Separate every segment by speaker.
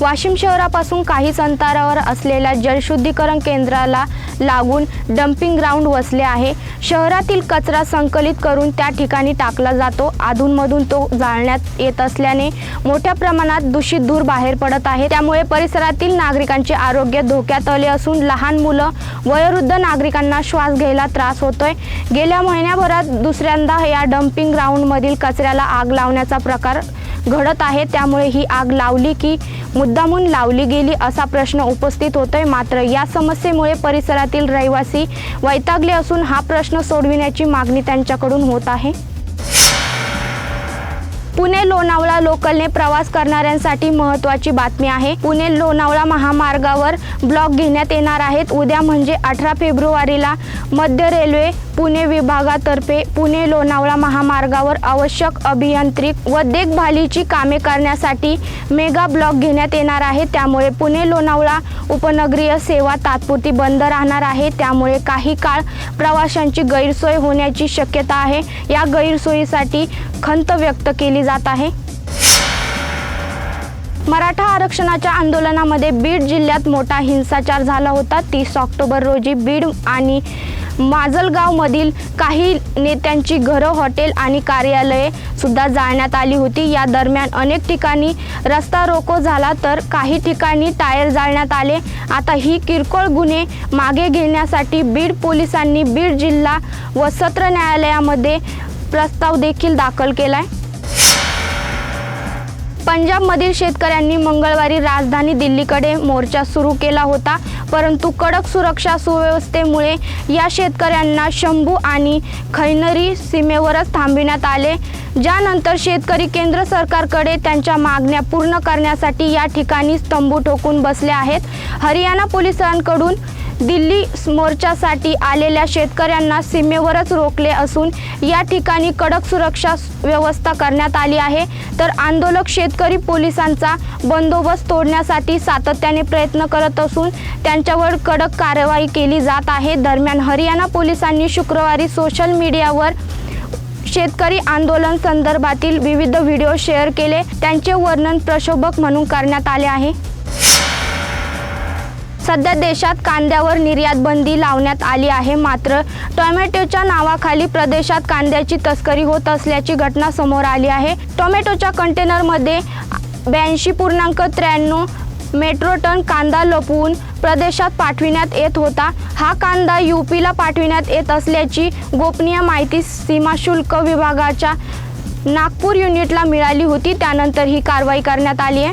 Speaker 1: वाशिम शहरापासून काहीच अंतरावर असलेल्या जलशुद्धीकरण केंद्राला लागून डम्पिंग ग्राउंड वसले आहे. शहरातील कचरा संकलित करून त्या ठिकाणी टाकला जातो. अधूनमधून तो जाळण्यात येत असल्याने मोठ्या प्रमाणात दूषित धूर बाहेर पडत आहे. त्यामुळे परिसरातील नागरिकांचे आरोग्य धोक्यात आले असून लहान मुलं वयोवृद्ध नागरिकांना श्वास घ्यायला त्रास होतोय. गेल्या महिन्याभरात दुसऱ्यांदा या डम्पिंग ग्राउंडमधील कचऱ्याला आग लावण्याचा प्रकार घडत आहे. त्यामुळे ही आग लावली की मुद्दामून लावली गेली असा प्रश्न उपस्थित होतोय. मात्र या समस्येमुळे परिसरातील रहिवासी वैतागले असून हा प्रश्न सोडविण्याची मागणी त्यांच्याकडून होत आहे. पुणे लोणावळा लोकलने प्रवास करणाऱ्यांसाठी महत्त्वाची बातमी आहे. पुणे लोणावळा महामार्गावर ब्लॉक घेण्यात येणार आहेत. उद्या म्हणजे अठरा फेब्रुवारीला मध्य रेल्वे पुणे विभागातर्फे पुणे लोणावळा महामार्गावर आवश्यक अभियांत्रिक व देखभालीची कामे करण्यासाठी मेगा ब्लॉक घेण्यात येणार आहे. त्यामुळे पुणे लोणावळा उपनगरीय सेवा तात्पुरती बंद राहणार आहे. त्यामुळे काही काळ प्रवाशांची गैरसोय होण्याची शक्यता आहे. या गैरसोयीसाठी खंत व्यक्त केली जात आहे. मराठा आरक्षणाच्या आंदोलनामध्ये बीड जिल्ह्यात मोठा हिंसाचार झाला होता. तीस ऑक्टोबर रोजी बीड आणि माजलगावमधील काही नेत्यांची घरं हॉटेल आणि कार्यालये सुद्धा जाळण्यात आली होती. या दरम्यान अनेक ठिकाणी रस्ता रोको झाला तर काही ठिकाणी टायर जाळण्यात आले. आता ही किरकोळ गुन्हे मागे घेण्यासाठी बीड पोलिसांनी बीड जिल्हा व सत्र न्यायालयामध्ये प्रस्ताव देखील दाखल केला आहे पंजाबमधील शेतकऱ्यांनी मंगळवारी राजधानी दिल्लीकडे मोर्चा सुरू केला होता. परंतु कडक सुरक्षा सुव्यवस्थेमुळे या शेतकऱ्यांना शंभू आणि खैनरी सीमेवरच थांबविण्यात आले. ज्यानंतर शेतकरी केंद्र सरकारकडे त्यांच्या मागण्या पूर्ण करण्यासाठी या ठिकाणी स्तंभू ठोकून बसले आहेत. हरियाणा पोलिसांकडून दिल्ली मोर्चासाठी आलेल्या शेतकऱ्यांना सीमेवरच रोखले असून या ठिकाणी कडक सुरक्षा व्यवस्था करण्यात आली आहे. तर आंदोलक शेतकरी पोलिसांचा बंदोबस्त तोडण्यासाठी सातत्याने प्रयत्न करत असून त्यांच्यावर कडक कारवाई केली जात आहे. दरम्यान हरियाणा पोलिसांनी शुक्रवारी सोशल मीडियावर शेतकरी आंदोलन संदर्भातील विविध व्हिडिओ शेअर केले. त्यांचे वर्णन प्रशोभक म्हणून करण्यात आले आहे. सध्या देशात कांद्यावर निर्यात बंदी लावण्यात आली आहे. मात्र टोमॅटोच्या नावाखाली प्रदेशात कांद्याची तस्करी होत असल्याची घटना समोर आली आहे. टोमॅटोच्या कंटेनरमध्ये ब्याऐंशी पूर्णांक त्र्याण्णव मेट्रो टन कांदा लपवून प्रदेशात पाठविण्यात येत होता. हा कांदा यूपीला पाठविण्यात येत असल्याची गोपनीय माहिती सीमाशुल्क विभागाच्या नागपूर युनिटला मिळाली होती. त्यानंतर ही कारवाई करण्यात आली आहे.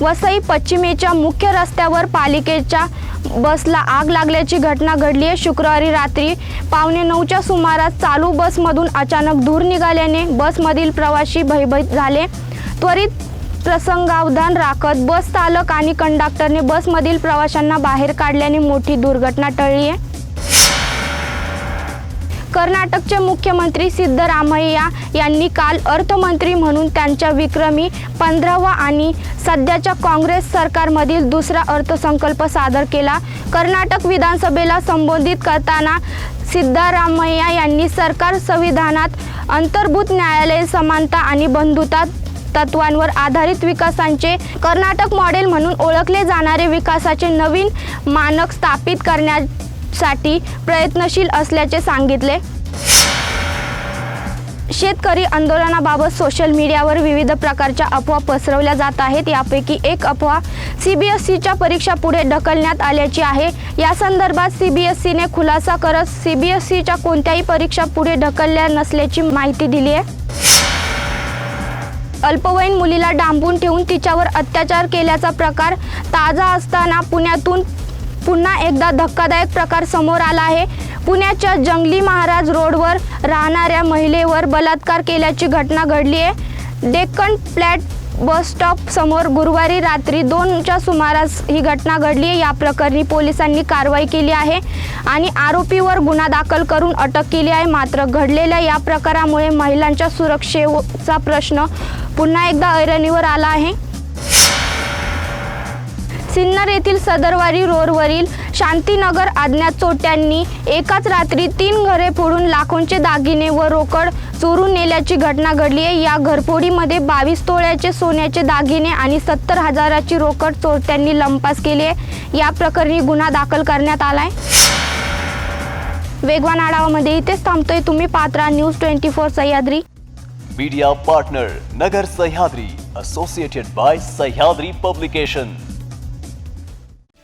Speaker 1: वसई पश्चिमेच्या मुख्य रस्त्यावर पालिकेच्या बसला आग लागल्याची घटना घडली आहे. शुक्रवारी रात्री पावणे नऊच्या सुमारास चालू बसमधून अचानक धूर निघाल्याने बसमधील प्रवाशी भयभीत झाले. त्वरित प्रसंगावधान राखत बस चालक आणि कंडक्टरने बसमधील प्रवाशांना बाहेर काढल्याने मोठी दुर्घटना टळली आहे. कर्नाटकचे मुख्यमंत्री सिद्धरामय्या यांनी काल अर्थमंत्री म्हणून त्यांच्या विक्रमी पंधरावा आणि सध्याच्या काँग्रेस सरकारमधील दुसरा अर्थसंकल्प सादर केला. कर्नाटक विधानसभेला संबोधित करताना सिद्धरामय्या यांनी सरकार संविधानात अंतर्भूत न्यायालय समानता आणि बंधुता तत्वांवर आधारित विकासांचे कर्नाटक मॉडेल म्हणून ओळखले जाणारे विकासाचे नवीन मानक स्थापित साठी प्रयत्नशील असल्याचे सांगितले. शेतकरी आंदोलनाबाबत सोशल मीडियावर विविध प्रकारच्या अफवा पसरवल्या जात आहेत. यापैकी एक अफवा सी बी एस सीच्या परीक्षा पुढे ढकलण्यात आल्याची आहे. या संदर्भात सी बी एस सीने खुलासा करत सी बी एस सीच्या कोणत्याही परीक्षा पुढे ढकलल्या नसल्याची माहिती दिली आहे. अल्पवयीन मुलीला डांबून ठेवून तिच्यावर अत्याचार केल्याचा प्रकार ताजा असताना पुण्यातून पुन्हा एकदा धक्कादायक प्रकार समोर आला आहे. पुण्याच्या जंगली महाराज रोडवर राहणाऱ्या महिलेवर बलात्कार केल्याची घटना घडली आहे. डेक्कन फ्लॅट बस स्टॉप समोर गुरुवारी रात्री दोनच्या सुमारास ही घटना घडली आहे. या प्रकरणी पोलिसांनी कारवाई केली आहे आणि आरोपीवर गुन्हा दाखल करून अटक केली आहे. मात्र घडलेल्या या प्रकारामुळे महिलांच्या सुरक्षेचा प्रश्न पुन्हा एकदा ऐरणीवर आला आहे. सिन्नर येथील सदरवारी रोडवरील शांतीनगर अज्ञात चोट्यांनी एकाच रात्री तीन घरे फोडून लाखोंचे दागिने व रोकड चोरून नेल्याची घटना घडली आहे. या घरफोडीमध्ये बावीस तोळ्याचे सोन्याचे दागिने आणि सत्तर हजाराची रोकड चोरट्यांनी लंपास केली आहे. या प्रकरणी गुन्हा दाखल करण्यात आला आहे. वेगवान आढावामध्ये इथेच थांबतोय तुम्ही. Patra news twenty four Sahyadri.
Speaker 2: Media partner Nagar Sahyadri associated by Sahyadri publication